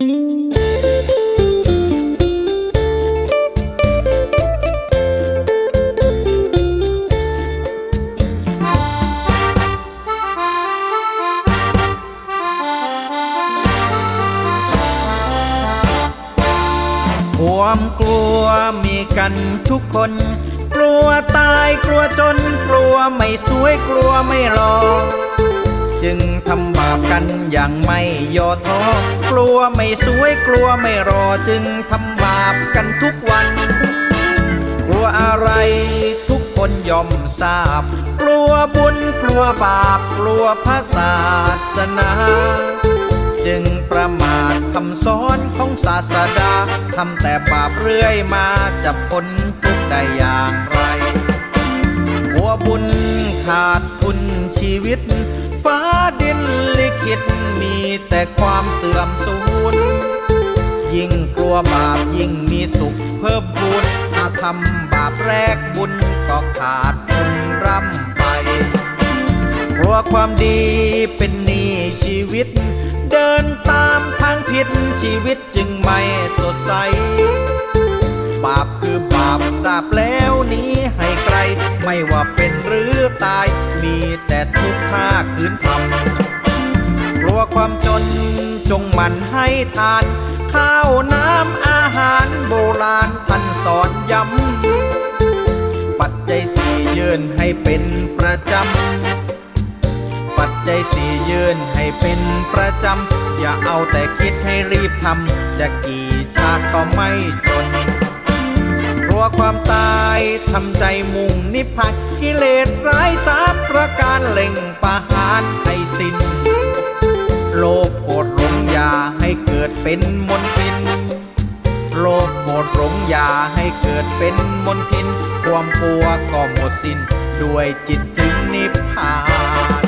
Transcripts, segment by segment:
ความกลัวมีกันทุกคน กลัวตายกลัวจนกลัวไม่สวยกลัวไม่รอ จึงทำบาปกันอย่างไม่ย่อท้อกลัวไม่สวยกลัวไม่รอจึงทำบาปกันทุกวัน กลัวอะไรทุกคนยอมทราบ กลัวบุญกลัวบาปกลัวพระศาสนา จึงประมาทคำสอนของศาสดาทำแต่บาปเรื่อยมาจะพ้นทุกได้อย่างไรหัวบุญขาดทุนชีวิตฟ้า ลิขิตมีแต่ความเสื่อมสูญยิ่งกลัวบาปยิ่งมีสุขเพิ่มพูนถ้าทำบาปแรกบุญก็ขาดทุนร่ำไปกลัวความดีเป็นหนี้ชีวิต เดินตามทางผิดชีวิตจึงไม่สดใส บาปคือบาปทราบแล้วนี้ให้ไกล ไม่ว่าเป็นหรือตาย มีแต่ทุกข์ท่าคืนทำ ลัวความจนจงมันให้ทาน ข้าวน้ำอาหารโบราณท่านสอนย้ำ ปัจจัยสี่ยืนให้เป็นประจำ ปัจจัยสี่ยืนให้เป็นประจำ อย่าเอาแต่คิดให้รีบทำ จะกี่ชาติก็ไม่จนกลัวความตายทำใจมุ่งนิพพานกิเลสร้ายสา เป็นมนทิน โลภโกรธหลงอย่าให้เกิดเป็นมนทิน ความกลัวก็หมดสิ้นด้วยจิตจึงนิพพาน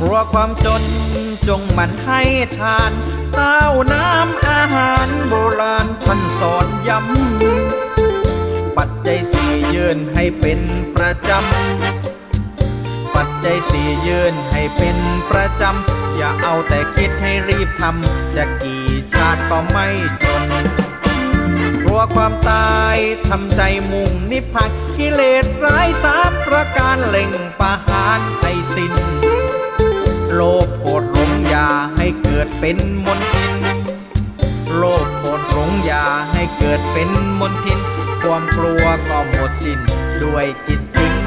กลัวความจน จงมันให้ทานข้าวน้ำอาหารโบราณท่านสอนย้ำ ปัจจัยสี่ยืนให้เป็นประจำ ปัจจัยสี่ยืนให้เป็นประจำ อย่าเอาแต่คิดให้รีบทำ จะกี่ชาติก็ไม่จนกลัวความตายทำใจมุ่งนิพพานกิเลสร้ายสามประการเล่งประหารให้สิ้นโลภ ให้เกิดเป็นมนทิน โลภโกรธหลงอย่าให้เกิดเป็นมนทิน ความกลัวก็หมดสิ้นด้วยจิตจริง